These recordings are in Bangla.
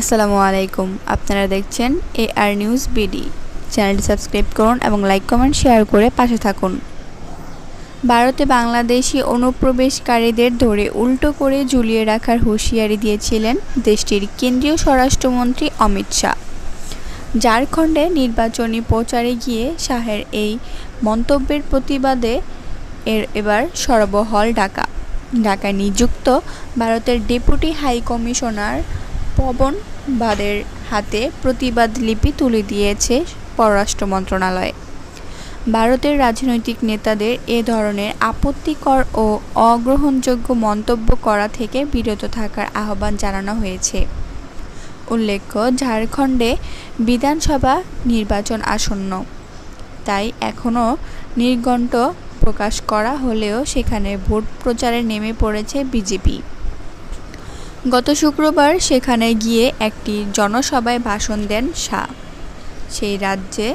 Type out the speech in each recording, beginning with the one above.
আসসালামু আলাইকুম। আপনারা দেখছেন এ আর নিউজ বিডি চ্যানেলটি সাবস্ক্রাইব করুন এবং লাইক, কমেন্ট, শেয়ার করে পাশে থাকুন। ভারতে বাংলাদেশি অনুপ্রবেশকারীদের ধরে উল্টো করে ঝুলিয়ে রাখার হুঁশিয়ারি দিয়েছিলেন দেশটির কেন্দ্রীয় স্বরাষ্ট্রমন্ত্রী অমিত শাহ। ঝাড়খণ্ডে নির্বাচনী প্রচারে গিয়ে শাহের এই মন্তব্যের প্রতিবাদে এর এবার সরবহল ঢাকা। ঢাকায় নিযুক্ত ভারতের ডেপুটি হাই কমিশনার পবন বাদের হাতে প্রতিবাদ লিপি তুলে দিয়েছে পররাষ্ট্র মন্ত্রণালয়। ভারতের রাজনৈতিক নেতাদের এ ধরনের আপত্তিকর ও অগ্রহণযোগ্য মন্তব্য করা থেকে বিরত থাকার আহ্বান জানানো হয়েছে। উল্লেখ্য, ঝাড়খণ্ডে বিধানসভা নির্বাচন আসন্ন। তাই এখনও নির্ঘণ্ট প্রকাশ করা হলেও সেখানে ভোট প্রচারে নেমে পড়েছে বিজেপি। গত শুক্রবার সেখানে গিয়ে একটি জনসভায় ভাষণ দেন শাহ। সেই রাজ্যে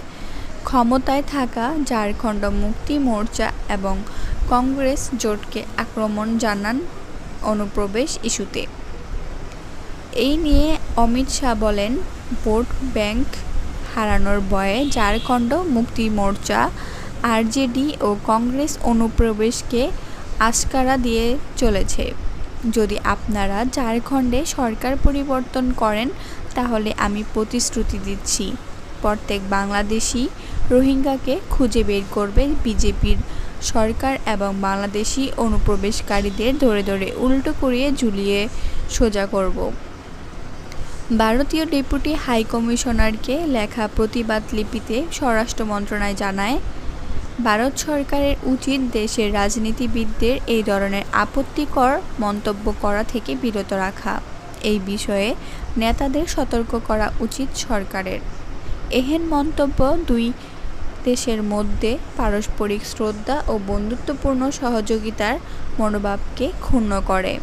ক্ষমতায় থাকা ঝাড়খণ্ড মুক্তি মোর্চা এবং কংগ্রেস জোটকে আক্রমণ জানান অনুপ্রবেশ ইস্যুতে। এই নিয়ে অমিত শাহ বলেন, ভোট ব্যাংক হারানোর ভয়ে ঝাড়খণ্ড মুক্তি মোর্চা, আরজেডি ও কংগ্রেস অনুপ্রবেশকে আশকারা দিয়ে চলেছে। যদি আপনারা ঝাড়খণ্ডে সরকার পরিবর্তন করেন, তাহলে আমি প্রতিশ্রুতি দিচ্ছি। প্রত্যেক বাংলাদেশি রোহিঙ্গাকে খুঁজে বের করবে বিজেপির সরকার এবং বাংলাদেশি অনুপ্রবেশকারীদের ধরে ধরে উল্টো করিয়ে ঝুলিয়ে সোজা করব। ভারতীয় ডেপুটি হাইকমিশনারকে লেখা প্রতিবাদ লিপিতে স্বরাষ্ট্র মন্ত্রণালয় জানায় ভারত সরকারের উচিত দেশের রাজনীতিবিদদের এই ধরনের আপত্তিকর মন্তব্য করা থেকে বিরত রাখা। এই বিষয়ে নেতাদের সতর্ক করা উচিত সরকারের। এহেন মন্তব্য দুই দেশের মধ্যে পারস্পরিক শ্রদ্ধা ও বন্ধুত্বপূর্ণ সহযোগিতার মনোভাবকে ক্ষুণ্ণ করে।